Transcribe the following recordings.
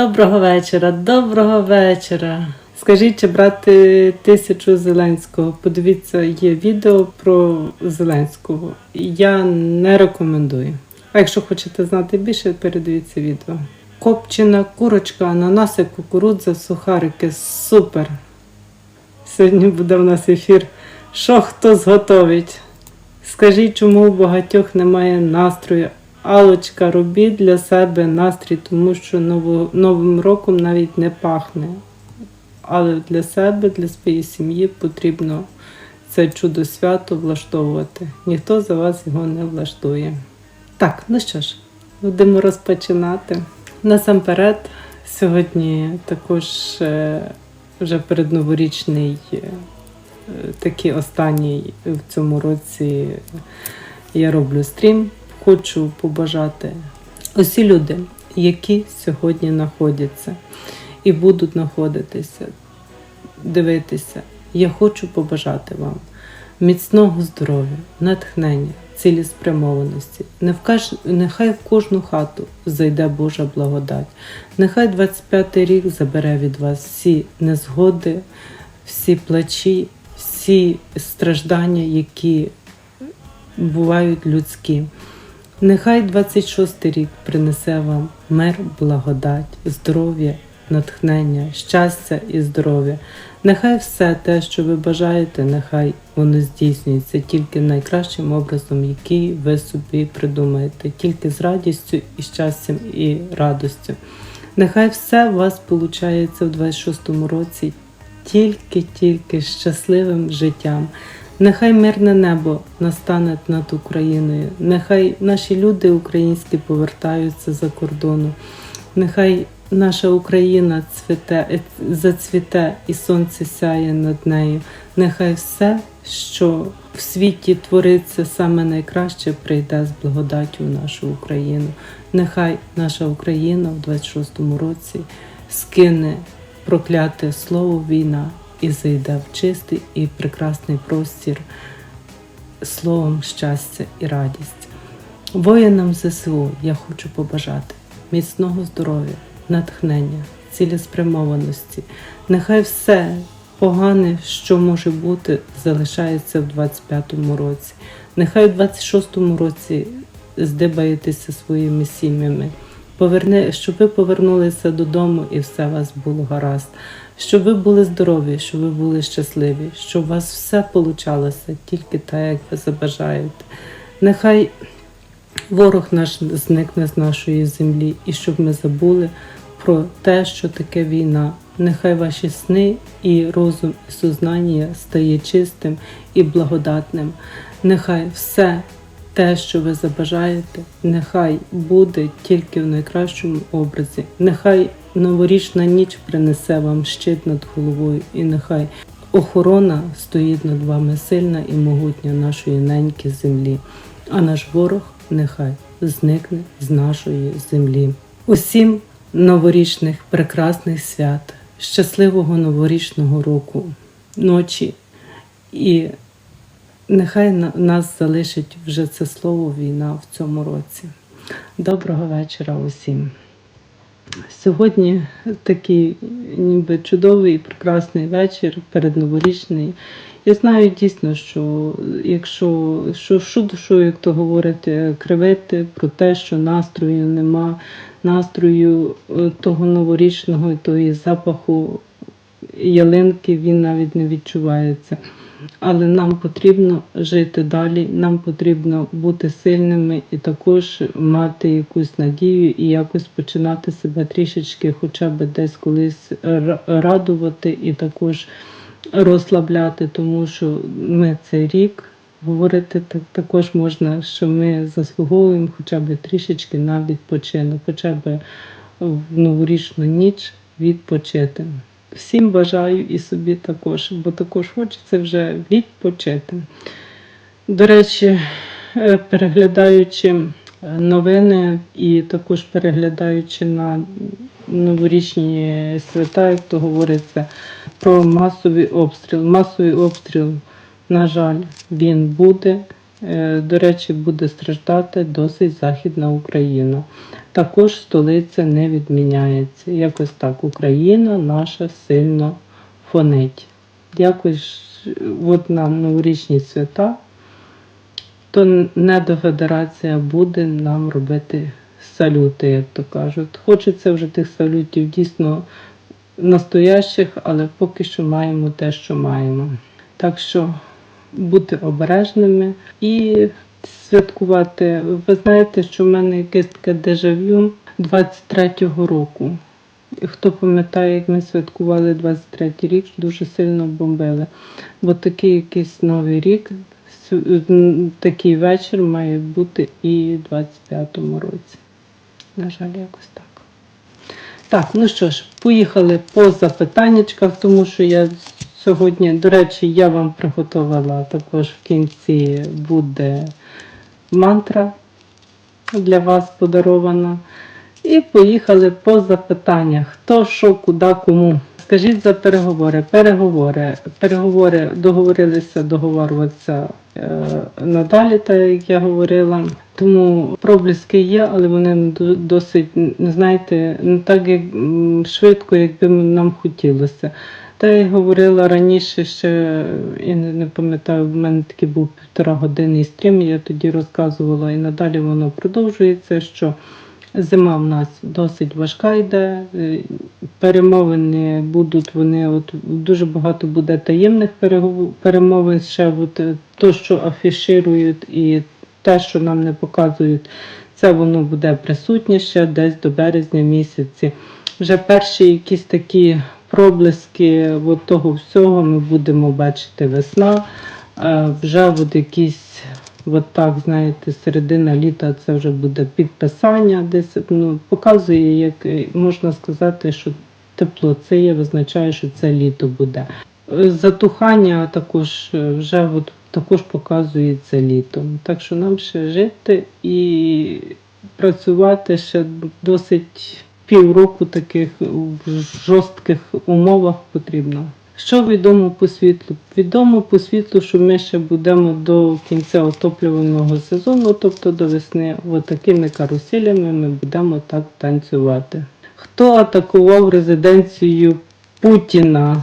Доброго вечора, доброго вечора. Скажіть, чи брати тисячу Зеленського? Подивіться, є відео про Зеленського. Я не рекомендую. А якщо хочете знати більше, передивіться відео. Копчена курочка, ананаси, кукурудза, сухарики. Супер! Сьогодні буде в нас ефір. Що хто зготовить? Скажіть, чому у багатьох немає настрою? Алочка, робіть для себе настрій, тому що ново- новим роком навіть не пахне. Але для себе, для своєї сім'ї потрібно це чудо свято влаштовувати. Ніхто за вас його не влаштує. Так, ну що ж, будемо розпочинати. Насамперед, сьогодні також е, вже передноворічний е, такий останній в цьому році я роблю стрім. Хочу побажати усі люди, які сьогодні знаходяться і будуть знаходитися, дивитися. Я хочу побажати вам міцного здоров'я, натхнення, цілеспрямованості. Нехай в кожну хату зайде Божа благодать. Нехай 25-й рік забере від вас всі незгоди, всі плачі, всі страждання, які бувають людські. Нехай 26-й рік принесе вам мир, благодать, здоров'я, натхнення, щастя і здоров'я. Нехай все те, що ви бажаєте, нехай воно здійснюється тільки найкращим образом, який ви собі придумаєте, тільки з радістю і щастям і радостю. Нехай все у вас виходить в 26-му році тільки-тільки щасливим життям. Нехай мирне небо настане над Україною. Нехай наші люди українські повертаються за кордону. Нехай наша Україна цвіте, е, зацвіте і сонце сяє над нею. Нехай все, що в світі твориться саме найкраще, прийде з благодаттю в нашу Україну. Нехай наша Україна в 26-му році скине прокляте слово війна і зайде в чистий і прекрасний простір словом щастя і радість. Воїнам ЗСУ я хочу побажати міцного здоров'я, натхнення, цілеспрямованості. Нехай все погане, що може бути, залишається в 25-му році. Нехай в 26-му році здибаєтеся своїми сім'ями. Поверне, щоб ви повернулися додому і все у вас було гаразд. Щоб ви були здорові, щоб ви були щасливі, щоб у вас все получалося тільки так, як ви забажаєте. Нехай ворог наш зникне з нашої землі, і щоб ми забули про те, що таке війна. Нехай ваші сни і розум, і сознання стає чистим і благодатним. Нехай все те, що ви забажаєте, нехай буде тільки в найкращому образі. Нехай новорічна ніч принесе вам щит над головою, і нехай охорона стоїть над вами сильна і могутня нашої неньки землі, а наш ворог нехай зникне з нашої землі. Усім новорічних прекрасних свят, щасливого новорічного року, ночі і Нехай нас залишить вже це слово війна в цьому році. Доброго вечора усім. Сьогодні такий ніби чудовий і прекрасний вечір передноворічний. Я знаю дійсно, що якщо що, що душу, як то говорять, е, кривити про те, що настрою нема, настрою е, того новорічного, тої запаху ялинки, він навіть не відчувається. Але нам потрібно жити далі, нам потрібно бути сильними і також мати якусь надію і якось починати себе трішечки, хоча б десь колись радувати і також розслабляти, тому що ми цей рік говорити так також можна, що ми заслуговуємо хоча б трішечки на відпочинок, хоча б в новорічну ніч відпочити. Всім бажаю і собі також, бо також хочеться вже відпочити. До речі, е, переглядаючи е, новини і також переглядаючи на новорічні свята, як то говориться, про масовий обстріл. Масовий обстріл, на жаль, він буде. Е, До речі, буде страждати досить Західна Україна. Також столиця не відміняється. Якось так Україна наша сильно фонить. Якось от на новорічні свята, то недофедерація буде нам робити салюти, як то кажуть. Хочеться вже тих салютів дійсно настоящих, але поки що маємо те, що маємо. Так що бути обережними і святкувати. Ви знаєте, що в мене якесь таке дежавю 23-го року. Хто пам'ятає, як ми святкували 23-й рік, дуже сильно бомбили. Бо такий якийсь новий рік, такий вечір має бути і в 25-му році. На жаль, якось так. Так, ну що ж, поїхали по запитаннячках, тому що я сьогодні, до речі, я вам приготувала також в кінці буде мантра для вас подарована. І поїхали по запитаннях. Хто, що, куди, кому. Скажіть за переговори. Переговори. Переговори договорилися договорюватися е, надалі, так як я говорила. Тому проблиски є, але вони досить, знаєте, не так як швидко, як би нам хотілося. Та я говорила раніше ще, я не, пам'ятаю, в мене такий був півтора години стрім, я тоді розказувала, і надалі воно продовжується, що зима в нас досить важка йде. е, Перемовини будуть вони, от дуже багато буде таємних перемовин, ще от, е, то, що афіширують, і те, що нам не показують, це воно буде присутнє ще десь до березня місяці. Вже перші якісь такі проблиски от того всього ми будемо бачити весна. Вже от якісь, от так, знаєте, середина літа це вже буде підписання. Десь ну, показує, як е, можна сказати, що тепло це є, визначає, що це літо буде. Е, Затухання також е, вже от, також показує це літо. Так що нам ще жити і працювати ще досить півроку таких в жорстких умовах потрібно. Що відомо по світлу? Відомо по світлу, що ми ще будемо до кінця отоплювального сезону, тобто до весни, отакими каруселями ми будемо так танцювати. Хто атакував резиденцію Путіна?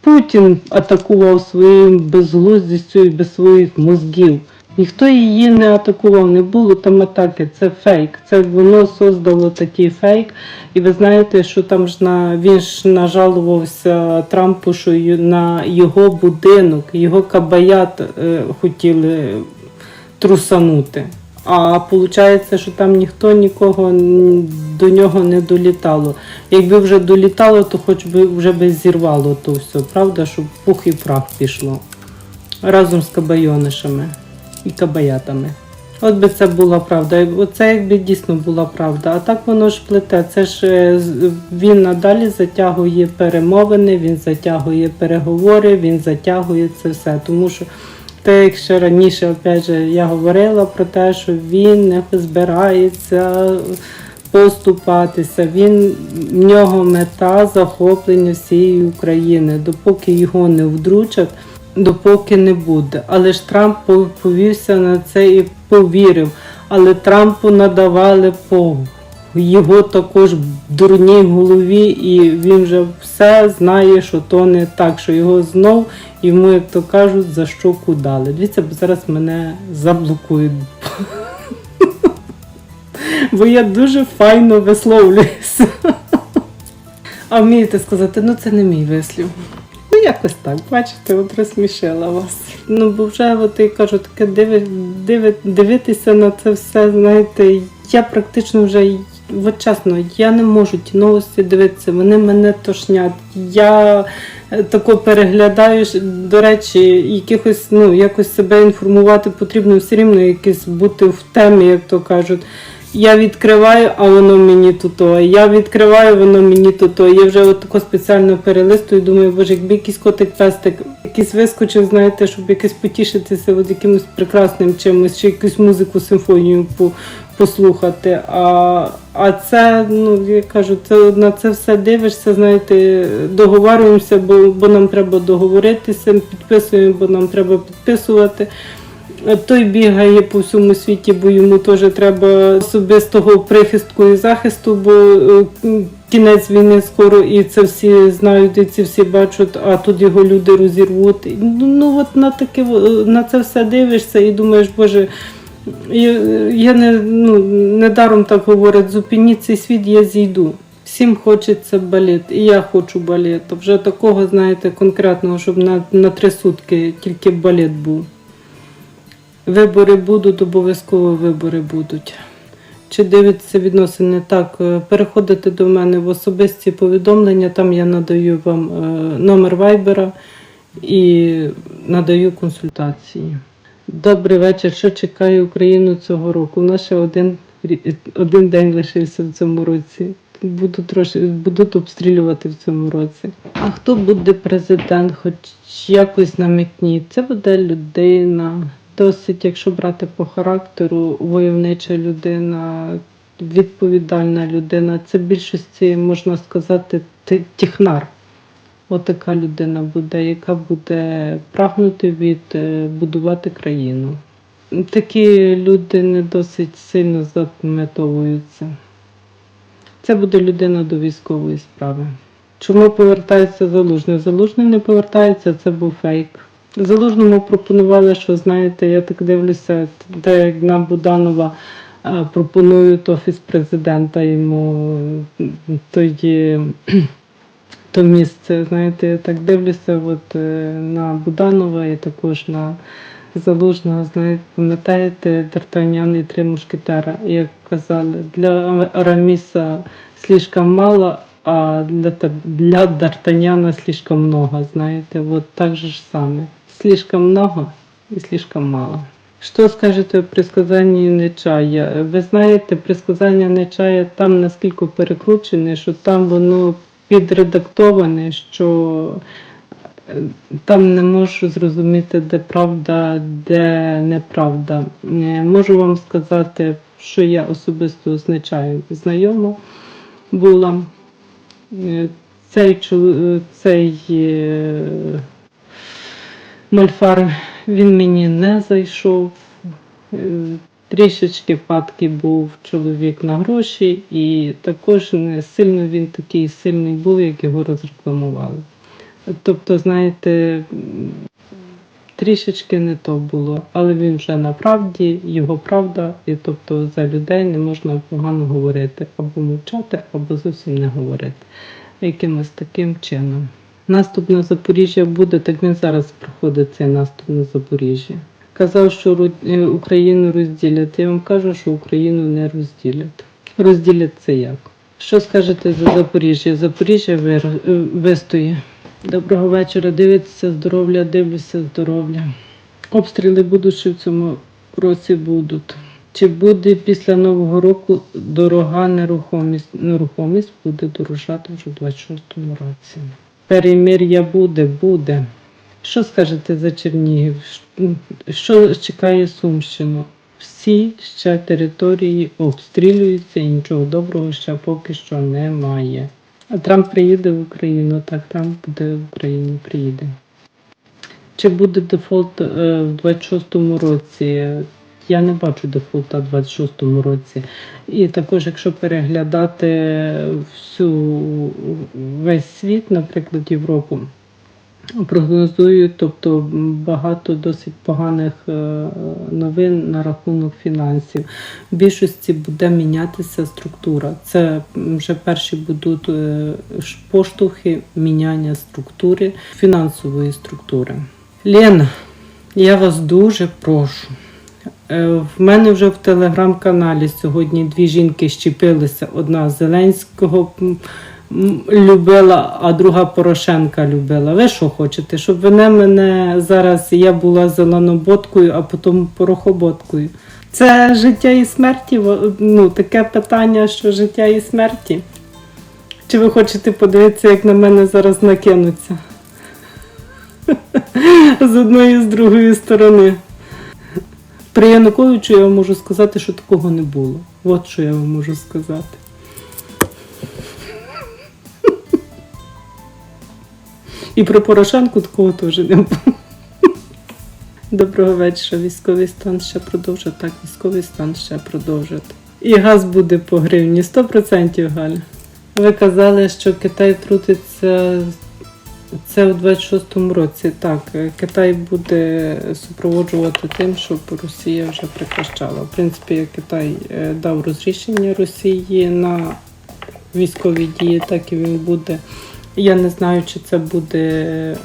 Путін атакував своїм безглуздістю і без своїх мозгів. Ніхто її не атакував, не було там атаки. Це фейк. Це воно создало такий фейк. І ви знаєте, що там ж на він ж нажалувався Трампу, що на його будинок, його кабаят е, хотіли трусанути. А виходить, що там ніхто нікого до нього не долітало. Якби вже долітало, то хоч би вже би зірвало то все, правда, щоб пух і прах пішло. Разом з кабайонишами і кабаятами. От би це була правда. Оце якби дійсно була правда. А так воно ж плете. Це ж е, він надалі затягує перемовини, він затягує переговори, він затягує це все. Тому що те, як раніше, опять же, я говорила про те, що він не збирається поступатися. Він в нього мета захоплення всієї України. Допоки його не вдручать, допоки не буде. Але ж Трамп пов- повівся на це і повірив. Але Трампу надавали по його також дурній голові, і він вже все знає, що то не так, що його знов йому, як то кажуть, за щоку дали. Дивіться, бо зараз мене заблокують. Бо я дуже файно висловлююся. А вмієте сказати, ну це не мій вислів. Якось так, бачите, от розсмішила вас. Ну, бо вже от і кажу, таке диви, диви, дивитися на це все, знаєте, я практично вже, от чесно, я не можу ті новості дивитися, вони мене тошнять. Я е, тако переглядаю, до речі, якихось, ну, якось себе інформувати потрібно все рівно якось бути в темі, як то кажуть. Я відкриваю, а воно мені туто. Я відкриваю, воно мені туто. Я вже от тако спеціально перелистую, думаю, боже, якби якийсь котик пестик, якийсь вискочив, знаєте, щоб якось потішитися от якимось прекрасним чимось, чи якусь музику, симфонію по, послухати. А, а це, ну я кажу, це на це все дивишся, знаєте, договарюємося, бо, бо нам треба договоритися, підписуємо, бо нам треба підписувати. Е, Той бігає по всьому світі, бо йому теж треба особистого прихистку і захисту, бо е, кінець війни скоро і це всі знають, і це всі бачать, а тут його люди розірвуть. Ну, ну от на таке на це все дивишся і думаєш, боже. Я, не, ну, недаром так говорять, зупиніть цей світ, я зійду. Всім хочеться балет, і я хочу балет. Вже такого, знаєте, конкретного, щоб на, на три сутки тільки балет був. Вибори будуть, обов'язково вибори будуть. Чи дивиться відносини? Так, е, переходите до мене в особисті повідомлення, там я надаю вам е, номер вайбера і надаю консультації. Добрий вечір. Що чекає Україну цього року? У нас ще один, один день лишився в цьому році. Буду трошки будуть обстрілювати в цьому році. А хто буде президент? Хоч якось намікніть. Це буде людина. Досить, якщо брати по характеру, войовнича людина, відповідальна людина. Це в більшості можна сказати ти- технар. Отака людина буде, яка буде прагнути від е, країну. Такі люди не досить сильно запам'ятовуються. Це буде людина до військової справи. Чому повертається залужний? Залужний не повертається, це був фейк. Залужному пропонували, що знаєте, я так дивлюся, де як на Буданова е, пропонують офіс президента йому тоді то місце. Знаєте, я так дивлюся от, е, на Буданова і також на Залужного. Знаєте, пам'ятаєте Д'Артаньян і три мушкетера, як казали, для Араміса слишком мало, а для, для Д'Артаньяна слишком много. Знаєте, от так же ж саме. Слишком много і слишком мало. Що скажете при сказанні Нечая? Ви знаєте, при сказанні Нечая там наскільки перекручене, що там воно підредактоване, що е, там не можу зрозуміти, де правда, де неправда. Е, Можу вам сказати, що я особисто Нечаєм знайома була. Е, Цей, цей мольфар він мені не зайшов. Е, Трішечки падки був чоловік на гроші, і також не сильно він такий сильний був, як його розрекламували. Тобто, знаєте, трішечки не то було, але він вже на правді, його правда, і тобто за людей не можна погано говорити, або мовчати, або зовсім не говорити. Якимось таким чином. Наступ на Запоріжжя буде, так він зараз проходить цей наступ на Запоріжжя. Казав, що е, Україну розділять. Я вам кажу, що Україну не розділять. Розділять це як? Що скажете за Запоріжжя? Запоріжжя е, вистоє. Доброго вечора. Дивіться здоров'я, дивлюся здоров'я. Обстріли будуть в цьому році будуть. Чи буде після Нового року дорога нерухомість? Нерухомість буде дорожати вже в 26-му році. Перемир'я буде, буде. Що скажете за Чернігів? Що чекає Сумщину? Всі ще території обстрілюються і нічого доброго ще поки що немає. А Трамп приїде в Україну, так Трамп буде в Україні приїде. Чи буде дефолт е, в 26-му році? Я не бачу дефолта в 26-му році. І також, якщо переглядати всю весь світ, наприклад, Європу, прогнозують, тобто багато досить поганих е, новин на рахунок фінансів. В більшості буде мінятися структура. Це вже перші будуть е, поштовхи міняння структури, фінансової структури. Лена, я вас дуже прошу. Е, В мене вже в телеграм-каналі сьогодні дві жінки щепилися. Одна Зеленського любила, а друга Порошенка любила. Ви що хочете? Щоб вони мене зараз я була зеленоботкою, а потім порохоботкою. Це життя і смерті. Ну, таке питання, що життя і смерті. Чи ви хочете подивитися, як на мене зараз накинуться? З одної і з другої сторони. При Януковичу я вам можу сказати, що такого не було. От що я вам можу сказати. І про Порошенку такого теж не було. Доброго вечора. Військовий стан ще продовжить. Так, військовий стан ще продовжить. І газ буде по гривні 100% Галя. Ви казали, що Китай втрутиться це у 26-му році. Так, е, Китай буде супроводжувати тим, щоб Росія вже прекращала. В принципі, Китай е, дав розрішення Росії на військові дії, так і він буде. Я не знаю, чи це буде е,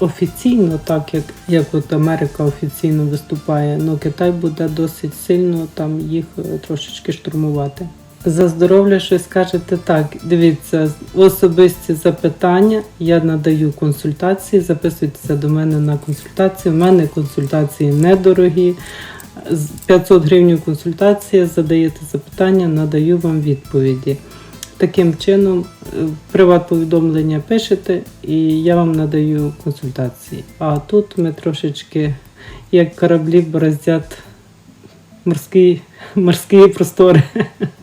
офіційно, так як, як от Америка офіційно виступає, але Китай буде досить сильно там їх трошечки штурмувати. За здоров'я щось скажете так. Дивіться, особисті запитання. Я надаю консультації. Записуйтеся до мене на консультації. У мене консультації недорогі. З 500 гривень консультація, задаєте запитання, надаю вам відповіді. Таким чином, е, приват-повідомлення пишете, і я вам надаю консультації. А тут ми трошечки, як кораблі, бороздять морські, морські простори.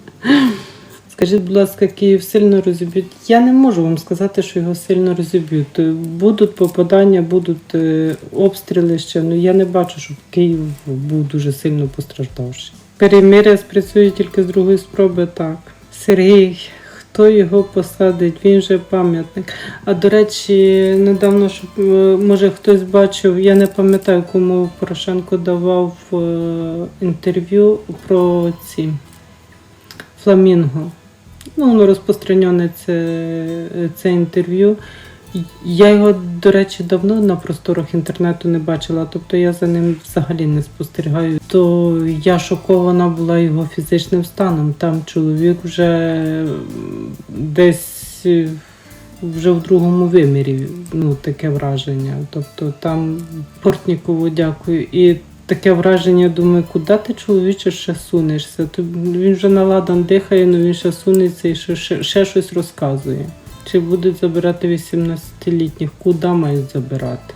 Скажіть, будь ласка, Київ сильно розіб'ють? Я не можу вам сказати, що його сильно розіб'ють. Будуть попадання, будуть е, обстріли ще. Ну я не бачу, щоб Київ був дуже сильно постраждавший. Перемиря спрацює тільки з другої спроби, так. Сергій, хто його посадить? Він же пам'ятник. А до речі, недавно щоб е, може хтось бачив, я не пам'ятаю, кому Порошенко давав е, інтерв'ю про ці фламінго. Ну, воно розпространене це, це інтерв'ю. Я його, до речі, давно на просторах інтернету не бачила, тобто я за ним взагалі не спостерігаю. То я шокована була його фізичним станом. Там чоловік вже десь вже в другому вимірі, ну таке враження. Тобто там Портнікову дякую. І таке враження, думаю, куди ти чоловіче ще сунешся? То він вже наладан дихає, але він ще сунеться і ще, ще, ще щось розказує. Чи будуть забирати 18-літніх? Куди мають забирати?